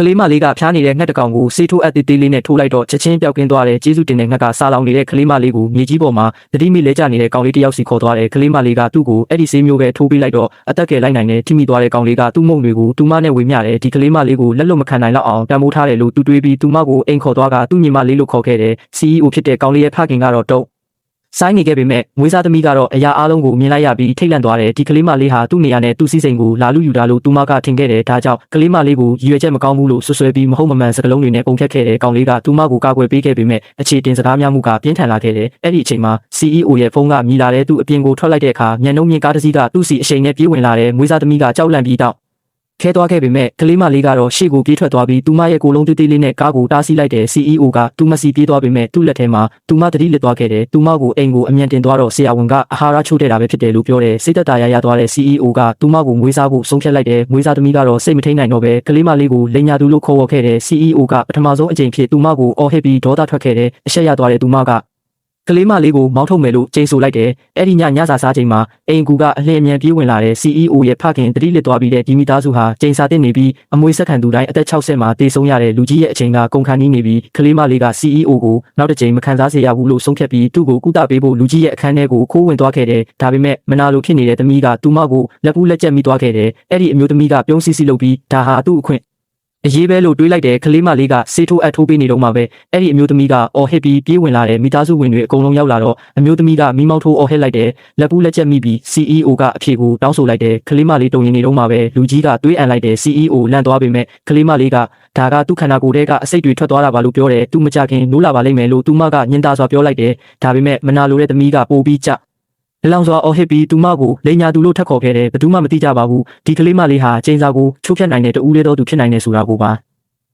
ကလေးမလေးကဖျားနေတဲ့ငှက်တစ်ကောင်ကိုဆေးထိုးအပ်သေးသေးလေးနဲ့ထိုးလိုက်တော့ချက်ချင်းပျောက်ကင်းသွားတယ်ကျေးဇူးတင်တဲ့ငှက်ကစားလောင်နေတဲ့ကလေးမလေးကိုမြေကြီးပေါ်မှာတတိမိလဲကျနေတဲ့ကောင်လေးတစ်ယောက်စီခေါ်သွားတယ်ကလေးမလေးကသူ့ကိုအဲ့ဒီဆေးမျိုးပဲထိုးပေးလိုက်တော့အသက်ကယ်လိုက်နိုင်တယ်ထိမိသွားတဲ့ကောင်လေးကသူ့မုံတွေကိုသူမနဲ့ဝေမျှတယ်ဒီကလေးမလေးကိုလက်လွတ်မခံနိုင်တော့အောင်တံမိုးထားတယ်လို့သူတွေးပြီးသူမကိုအိမ်ခေါ်သွားကသူ့ညီမလေးလို့ခေါ်ခဲ့တယ် CEO ဖြစ်တဲ့ကောင်လေးရဲ့ဖခင်ကတော့တုံး ဆိုင်နေခဲ့ပေမဲ့မွေးစားသမီးကတော့အရာအလုံးကိုမြင်လိုက်ရပြီးထိတ်လန့်သွားတယ်ဒီကလေးမလေးဟာသူ့နေရာနဲ့သူ့စီးစိမ်ကိုလာလူယူတာလို့သူမကထင်ခဲ့တယ်ဒါကြောင့်ကလေးမလေးကိုရည်ရွယ်ချက်မကောင်းဘူးလို့ဆွဆွဲပြီးမဟုတ်မမှန်စကားလုံးတွေနဲ့ပုံဖြတ်ခဲ့တယ်ကောင်လေးကသူမကိုကာကွယ်ပေးခဲ့ပေမဲ့အခြေတင်စကားများမှုကပြင်းထန်လာခဲ့တယ်အဲ့ဒီအချိန်မှာ CEO ရဲ့ဖုန်းကမြည်လာတဲ့သူ့အပြင်ကိုထွက်လိုက်တဲ့အခါမျက်နှုံးမြင်ကားတစ်စီးကသူ့စီအရှိန်နဲ့ပြေးဝင်လာတဲ့မွေးစားသမီးကကြောက်လန့်ပြီးတော့ ခဲသွားခဲ့ပေမဲ့ကလေးမလေးကတော့ရှေ့ကိုပြေးထွက်သွားပြီးသူမရဲ့ကိုယ်လုံးသေးသေးလေးနဲ့ကားကိုတားဆီးလိုက်တဲ့ CEO ကသူမစီပြေးသွားပေမဲ့သူ့လက်ထဲမှာသူမတတိလစ်သွားခဲ့တယ်သူမကိုအိမ်ကိုအမြန်တင်သွားတော့ဆရာဝန်ကအာဟာရချိုးတဲ့တာပဲဖြစ်တယ်လို့ပြောတယ်စိတ်သက်သာရရသွားတဲ့ CEO ကသူမကိုမွေးစားဖို့ဆုံးဖြတ်လိုက်တယ်မွေးစားသမီးကတော့စိတ်မထိန်နိုင်တော့ပဲကလေးမလေးကိုလိန်ညာသူလို့ခေါ်ဝေါ်ခဲ့တဲ့ CEO ကပထမဆုံးအကြိမ်ဖြစ်သူမကိုအော်ဟစ်ပြီးဒေါသထွက်ခဲ့တယ်အရှက်ရသွားတဲ့သူမက ကလေးမလေးကိုမောင်းထုတ်မယ်လို့ကြိတ်ဆိုလိုက်တယ်။အဲ့ဒီညညစာစားချိန်မှာအိမ်ကူကအလင်းအမြန်ပြေးဝင်လာတဲ့ CEO ရဲ့ဖခင်တတိလစ်သွားပြီးတဲ့ဒီမိသားစုဟာချိန်စာတင်နေပြီးအမွေဆက်ခံသူတိုင်းအသက်60မှာတည်ဆုံးရတဲ့လူကြီးရဲ့အချိန်ကကုန်ခန်းနီးနေပြီးကလေးမလေးက CEO ကိုနောက်တစ်ချိန်မခံစားစေရဘူးလို့ဆုံးဖြတ်ပြီးသူ့ကိုကုသပေးဖို့လူကြီးရဲ့အခန်းထဲကိုခိုးဝင်သွားခဲ့တယ်။ဒါပေမဲ့မနာလိုဖြစ်နေတဲ့သမီးကသူမကိုလက်ပူးလက်ကျက်မိသွားခဲ့တယ်။အဲ့ဒီအမျိုးသမီးကပြုံးစီစီလုပ်ပြီးဒါဟာသူ့အခွင့် အရေးပဲလို့တွေးလိုက်တဲ့ကလေးမလေးကစေးထိုးအပ်ထိုးပေးနေတော့မှပဲအဲ့ဒီအမျိုးသမီးကအော်ဟစ်ပြီးပြေးဝင်လာတဲ့မိသားစုဝင်တွေအကုန်လုံးရောက်လာတော့အမျိုးသမီးကမိမောက်ထိုးအော်ဟစ်လိုက်တဲ့လက်ပူးလက်ချက်မိပြီး CEO ကအဖြေကိုတောင်းဆိုလိုက်တဲ့ကလေးမလေးတုံရင်နေတော့မှပဲလူကြီးကတွေးအံလိုက်တဲ့ CEO လန့်သွားပေမဲ့ကလေးမလေးကဒါကသူ့ခန္ဓာကိုယ်ထဲကအစိတ်တွေထွက်သွားတာပါလို့ပြောတယ်သူမကြခင်နိုးလာပါလိမ့်မယ်လို့သူမကညင်တာစွာပြောလိုက်တယ်ဒါပေမဲ့မနာလိုတဲ့သမီးကပိုပြီးကြ လလောင်စွာအော်ဟစ်ပြီးသူမကိုလိန်ညာသူလို့ထက်ခေါ်ခဲ့တယ်ဘယ်သူမှမသိကြပါဘူးဒီကလေးမလေးဟာချိန်စာကိုချိုးဖြတ်နိုင်တဲ့တူဦးလေးတော့သူဖြစ်နိုင်တယ်ဆိုတာကိုပါ